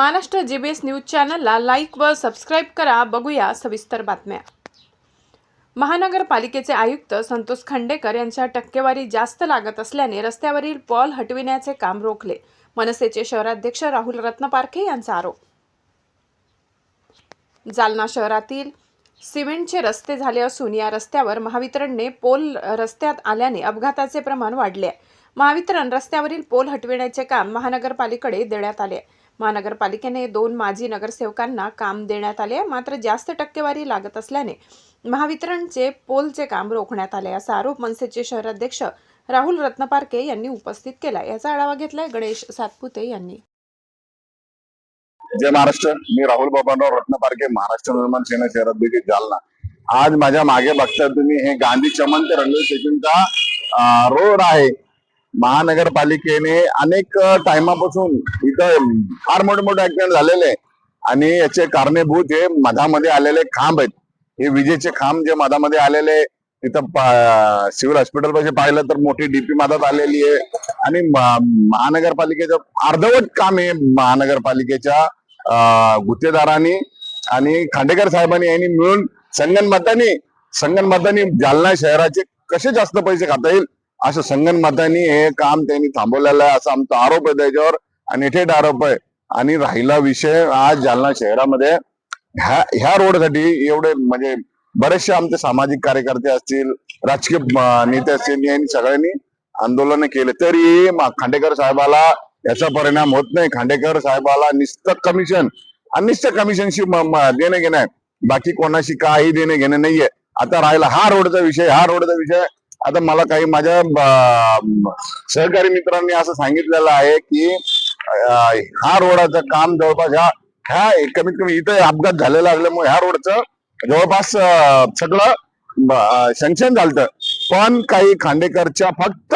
Maharashtra GBS news चॅनलला like व subscribe करा. बघूया सविस्तर बातम्या. महानगरपालिकेचे आयुक्त संतोष खंडेकर यांच्या टक्केवारी जास्त लागत असल्याने रस्त्यावरील पॉल हटविण्याचे काम रोखले. मनसेचे शहराध्यक्ष राहुल रत्नपारखे यांचा आरोप. जालना शहरातील सिमेंटचे रस्ते झाले असून या रस्त्यावर महावितरणने पोल रस्त्यात आल्याने अपघाताचे प्रमाण वाढले आहे. महावितरण रस्त्यावरील पोल हटविण्याचे काम महानगरपालिकेकडे देण्यात आले आहे. महानगरपालिकेने दोन माजी नगरसेवकांना काम देण्यात आले मात्र जास्त टक्केवारी लागत असल्याने महावितरणचे पोलचे काम रोखण्यात आले असा आरोप मनसेचे शहराध्यक्ष राहुल रत्नपारके यांनी उपस्थित केला याचा आढावा घेतलाय गणेश सातपुते यांनी. जय महाराष्ट्र. मी राहुल बाबांराव रत्नपारके महाराष्ट्र निर्माण सेना शहराध्यक्ष जालना. आज माझ्या मागे बघता तुम्ही हे गांधी चमन ते रेल्वे स्टेशनचा रोड आहे. महानगरपालिकेने अनेक टायमापासून इथं फार मोठे मोठे ऍक्सिडेंट झालेले आहे. आणि याचे कारणीभूत हे मधामध्ये आलेले खांब आहेत. हे विजेचे खांब जे मधामध्ये आलेले तिथं सिव्हिल हॉस्पिटल पाशी पाहिलं तर मोठी डीपी मधात आलेली आहे. आणि महानगरपालिकेचं अर्धवट काम हे महानगरपालिकेच्या गुत्तेदारांनी आणि खांडेकर साहेबांनी यांनी मिळून संगणमतांनी संगणमतांनी जालना शहराचे कसे जास्त पैसे खाता येईल? असं संगनमतानी हे काम त्यांनी थांबवलेलं आहे असा आमचा आरोप आहे त्याच्यावर. आणि थेट आरोप आहे. आणि राहिला विषय आज जालना शहरामध्ये. ह्या ह्या रोडसाठी एवढे म्हणजे बरेचसे आमचे सामाजिक कार्यकर्ते असतील राजकीय नेते असतील यांनी सगळ्यांनी आंदोलन केले. तरी खांडेकर साहेबाला याचा परिणाम होत नाही. खांडेकर साहेबाला निस्त कमिशन अनिष्ट कमिशनशी देणे घेणे देणं घेणं आहे. बाकी कोणाशी काही देणं घेणं नाहीये. आता राहिला हा रोडचा विषय हा रोडचा विषय. आता मला काही माझ्या सहकारी मित्रांनी असं सांगितलेलं आहे की हा रोडाचं काम जवळपास ह्या ह्या कमीत कमी इथं अपघात झालेला असल्यामुळे ह्या रोडचं जवळपास सगळं सँक्शन झालतं. पण काही खांडेकरच्या फक्त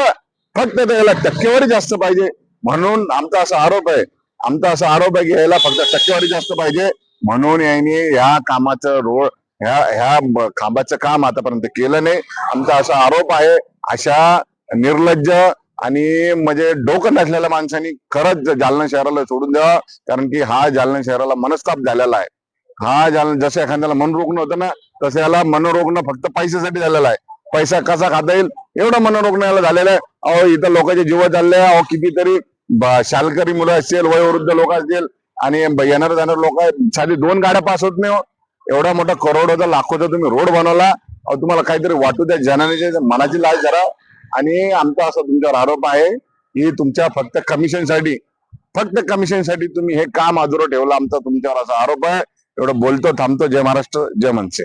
फक्त त्याला टक्केवारी जास्त पाहिजे म्हणून आमचा असा आरोप आहे. आमचा असा आरोप आहे की याला फक्त टक्केवारी जास्त पाहिजे म्हणून यांनी ह्या कामाचं रोड ह्या ह्या खांबाचं काम आतापर्यंत केलं नाही. आमचा असा आरोप आहे अशा निर्लज्ज आणि म्हणजे डोकं नसलेल्या माणसांनी खरंच जालना शहराला सोडून द्यावा कारण की हा जालना शहराला मनस्ताप झालेला आहे. हा जालना जसं एखाद्याला मनोरुग्ण होतं ना तसं याला मनोरुग्ण फक्त पैशासाठी झालेला आहे. पैसा कसा खाता येईल? एवढं मनोरुग्ण याला झालेलं आहे. अहो इथं लोकांचे जीव चालले अहो कितीतरी शालकरी मुलं असतील वयोवृद्ध लोक असतील आणि येणारे जाणारे लोक साधी दोन गाड्या पास होत नाही हो. एवढा मोठा करोडोचा लाखोचा तुम्ही रोड बनवला. तुम्हाला काहीतरी वाटू द्या जनाने मनाची लाज करा आणि आमचा असा तुमच्यावर आरोप आहे की तुमच्या फक्त कमिशनसाठी फक्त कमिशनसाठी तुम्ही हे काम अधुरं ठेवलं आमचा तुमच्यावर असा आरोप आहे. एवढं बोलतो थांबतो. जय महाराष्ट्र जय मनसे.